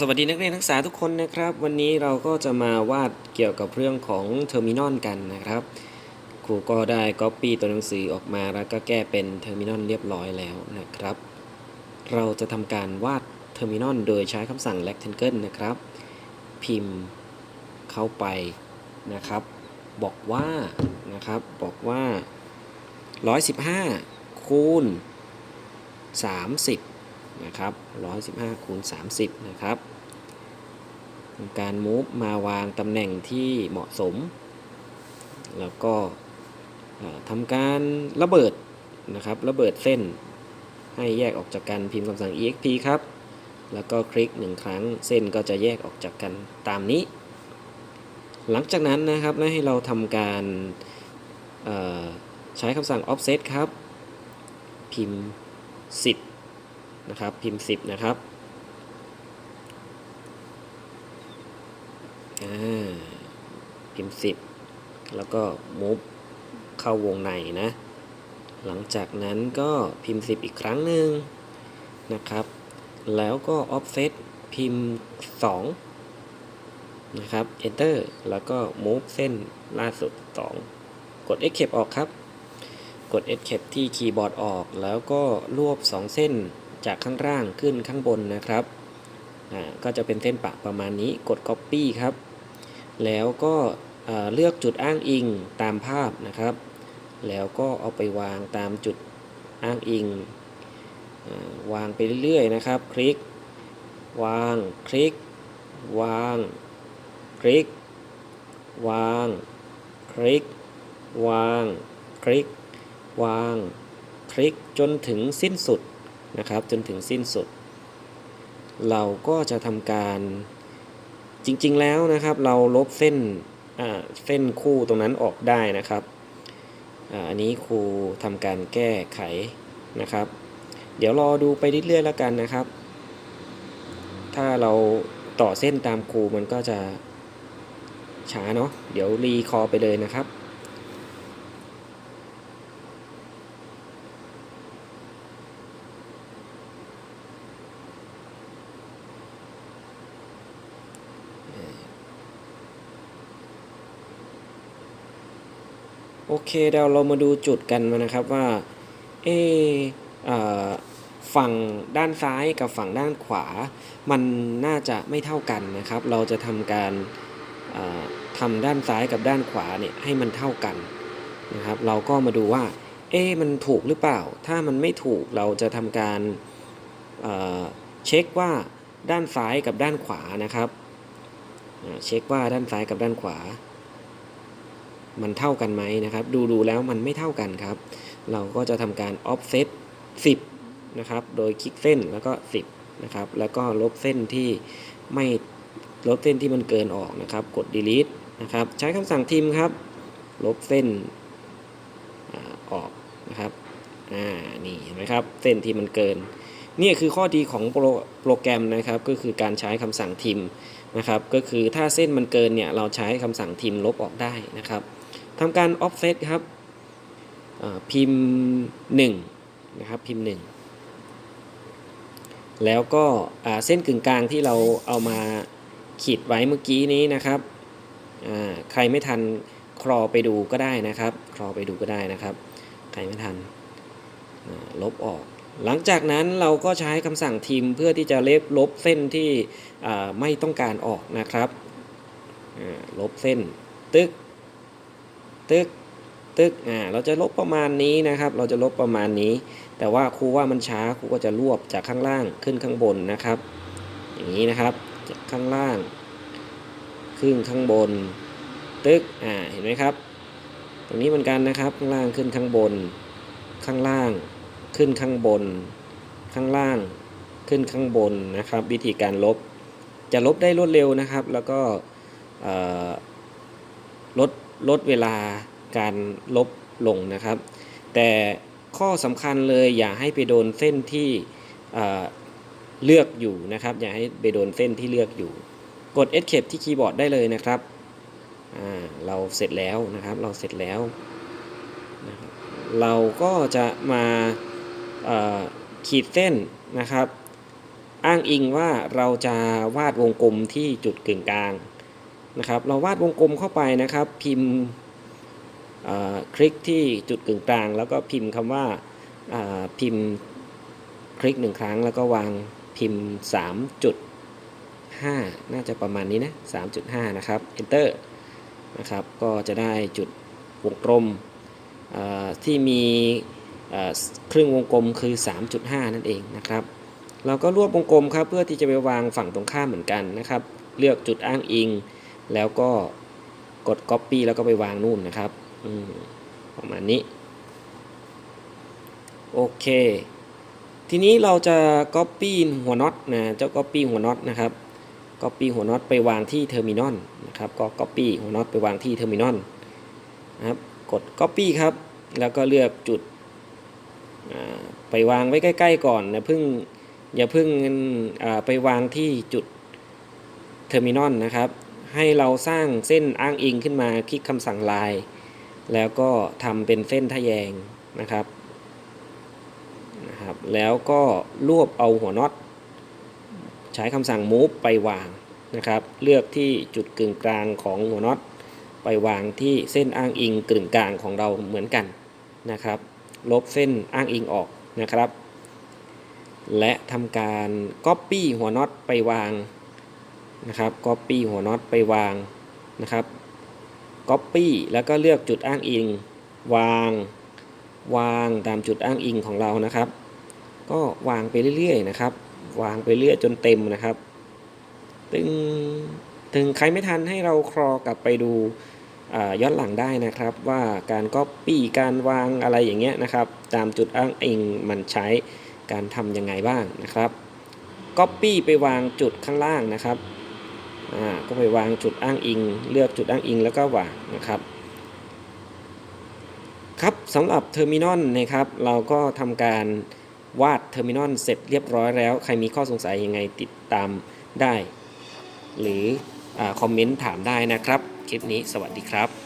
สวัสดีนักเรียนนักศึกษาทุกคนนะครับ วันนี้เราก็จะมาวาดเกี่ยวกับเรื่องของเทอร์มินอลกันนะครับ ครูก็ได้ก๊อปปี้ตัวหนังสือออกมาแล้วก็แก้เป็นเทอร์มินอลเรียบร้อยแล้วนะครับ เราจะทำการวาดเทอร์มินอลโดยใช้คำสั่ง rectangle นะครับ พิมพ์เข้าไปนะครับ บอกว่านะครับบอกว่า 115คูณ30 นะครับ115คูณ30 นะครับการมูฟมาวางตำแหน่งที่เหมาะสม แล้วก็ทำการระเบิดนะครับ ระเบิดเส้นให้แยกออกจากกันพิมพ์คำสั่ง exp ครับ แล้วก็คลิกหนึ่งครั้งเส้นก็จะแยกออกจากกันตามนี้ หลังจากนั้นนะครับให้เราทำการใช้คำสั่ง offset ครับ พิมพ์ 10 นะครับ พิมพ์ 10 นะครับพิมพ์ 10 แล้วก็ move เข้าวงในนะ หลังจากนั้นก็พิมพ์ 10 อีกครั้งหนึ่งนะครับ แล้วก็ offset พิมพ์ 2 นะครับ enter แล้วก็ move เส้นล่าสุด 2 กด escape ออกครับ กด escape ที่คีย์บอร์ดออก แล้วก็รวบ 2 เส้น จากข้างล่างขึ้นข้างบนนะครับก็จะเป็นเส้นปะประมาณนี้กด copy ครับ แล้วก็เอ่อเลือกจุดอ้างอิงตามภาพนะครับ แล้วก็เอาไปวางตามจุดอ้างอิงอวางไปเรื่อยๆนะครับ คลิก วาง คลิก วาง คลิก วาง คลิก วาง คลิก วาง คลิกจนถึงสิ้นสุด นะครับ จนถึงสิ้นสุด เราก็จะทำการจริง ๆ แล้วนะครับ เราลบเส้นเส้นคู่ตรงนั้นออกได้นะครับอ,อันนี้ครูทำการแก้ไขนะครับ เดี๋ยวรอดูไปเรื่อยๆแล้วกันนะครับ ถ้าเราต่อเส้นตามครูมันก็จะช้าเนาะเดี๋ยวรีคอร์ไปเลยนะครับ เคเดี๋ยวเรามาดูจุดกันนะครับว่าเออฝั่งด้านซ้ายกับฝั่งด้านขวา มันน่าจะไม่เท่ากันนะครับ เราจะทำการอ่าทำด้านซ้ายกับด้านขวาเนี่ยให้มันเท่ากันนะครับ เราก็มาดูว่า เอ๊มันถูกหรือเปล่า ถ้ามันไม่ถูกเราจะทำการเเช็คว่าด้านซ้ายกับด้านขวานะครับ เช็คว่าด้านซ้ายกับด้านขวา มันเท่ากันไหมนะครับ ดูดูแล้วมันไม่เท่ากันครับ เราก็จะทำการ offset 10 นะครับ โดยคลิกเส้นแล้วก็ 10 นะครับ แล้วก็ลบเส้นที่ไม่ลบเส้นที่มันเกินออกนะครับ กด delete นะครับ ใช้คำสั่งทิมครับ ลบเส้นอออกนะครับ อ่า นี่เห็นไหมครับ เส้นที่มันเกิน นี่คือข้อดีของโปรโปรแกรมนะครับ ก็คือการใช้คำสั่งทิมนะครับ ก็คือถ้าเส้นมันเกินเนี่ย เราใช้คำสั่งทิมลบออกได้นะครับ ทำการ offset ครับพิมพ์1นะครับพิมพ์ 1 แล้วก็เส้นกึ่งกลางที่เราเอามาขีดไว้เมื่อกี้นี้นะครับใครไม่ทันครอไปดูก็ได้นะครับครอไปดูก็ได้นะครับ ใครไม่ทันลบออก หลังจากนั้นเราก็ใช้คำสั่งทิมเพื่อที่จะเล็บลบเส้นที่ไม่ต้องการออกนะครับลบเส้นตึก ตึกตึกอ่าเราจะลบประมาณนี้นะครับ เราจะลบประมาณนี้ แต่ว่าครูว่ามันช้าครูก็จะรวบจากข้างล่างขึ้นข้างบนนะครับ อย่างนี้นะครับจากข้างล่าง ขึ้นข้างบน ตึกอ่าเห็นไหมครับ ตรงนี้เหมือนกันนะครับ ข้างล่างขึ้นข้างบน ข้างล่างขึ้นข้างบน ข้างล่างขึ้นข้างบนนะครับ วิธีการลบจะลบได้รวดเร็วนะครับ แล้วก็อ่อ ลดลดเวลาการลบลงนะครับ แต่ข้อสำคัญเลยอย่าให้ไปโดนเส้นที่เลือกอยู่นะครับ อย่าให้ไปโดนเส้นที่เลือกอยู่ กด Escape ที่คีย์บอร์ดได้เลยนะครับเราเสร็จแล้วนะครับ เราเสร็จแล้วนะครับเราก็จะมาขีดเส้นนะครับ อ้างอิงว่าเราจะวาดวงกลมที่จุดกึ่งกลาง นะครับ เราวาดวงกลมเข้าไปนะครับ พิมพ์คลิกที่จุดกึ่งกลาง แล้วก็พิมพ์คำว่าอ่าพิมพ์คลิกหนึ่งครั้ง แล้วก็วางพิมพ์ 3.5 น่าจะประมาณนี้นะ 3.5 นะครับ enter นะครับ ก็จะได้จุดวงกลมที่มีครึ่งวงกลมคือ 3.5 นั่นเองนะครับ เราก็รวบวงกลมครับเพื่อที่จะไปวางฝั่งตรงข้ามเหมือนกันนะครับ เลือกจุดอ้างอิง แล้วก็กด Copy แล้วก็ไปวางนู่นนะครับอืประมาณนี้ โอเค ทีนี้เราจะ Copy หัวน็อตนะ เจ้า Copy หัวน็อตนะครับ Copy หัวน็อตไปวางที่เทอร์มินอลนะครับ ก็ Copy หัวน็อตไปวางที่เทอร์มินอลนะครับ กด Copy ครับ แล้วก็เลือกจุด ไปวางไว้ใกล้ ๆ ก่อนนะเพิ่งอย่าเพิ่งไปวางที่จุดเทอร์มินอลนะครับ ให้เราสร้างเส้นอ้างอิงขึ้นมาคลิกคำสั่งลาย แล้วก็ทำเป็นเส้นทะแยงนะครับนะครับ แล้วก็รวบเอาหัวน็อตใช้คำสั่ง move ไปวางนะครับ เลือกที่จุดกึ่งกลางของหัวน็อตไปวางที่เส้นอ้างอิงกึ่งกลางของเราเหมือนกันนะครับ ลบเส้นอ้างอิงออกนะครับ และทำการ Copy หัวน็อตไปวาง นะครับ Copy หัวน็อตไปวางนะครับ Copy แล้วก็เลือกจุดอ้างอิง วาง วางตามจุดอ้างอิงของเรานะครับ ก็วางไปเรื่อยๆนะครับ วางไปเรื่อยจนเต็มนะครับตึงถึงใครไม่ทันให้เราครอกลับไปดูย้อนหลังได้นะครับว่าการ Copy การวางอะไรอย่างเงี้ยนะครับ ตามจุดอ้างอิงมันใช้การทำยังไงบ้างนะครับ Copy ไปวางจุดข้างล่างนะครับ ก็ไปวางจุดอ้างอิง เลือกจุดอ้างอิงแล้วก็วางนะครับ ครับสำหรับเทอร์มินอลนะครับ เราก็ทำการวาดเทอร์มินอลเสร็จเรียบร้อยแล้ว ใครมีข้อสงสัยยังไงติดตามได้ หรืออคอมเมนต์ถามได้นะครับ คลิปนี้สวัสดีครับ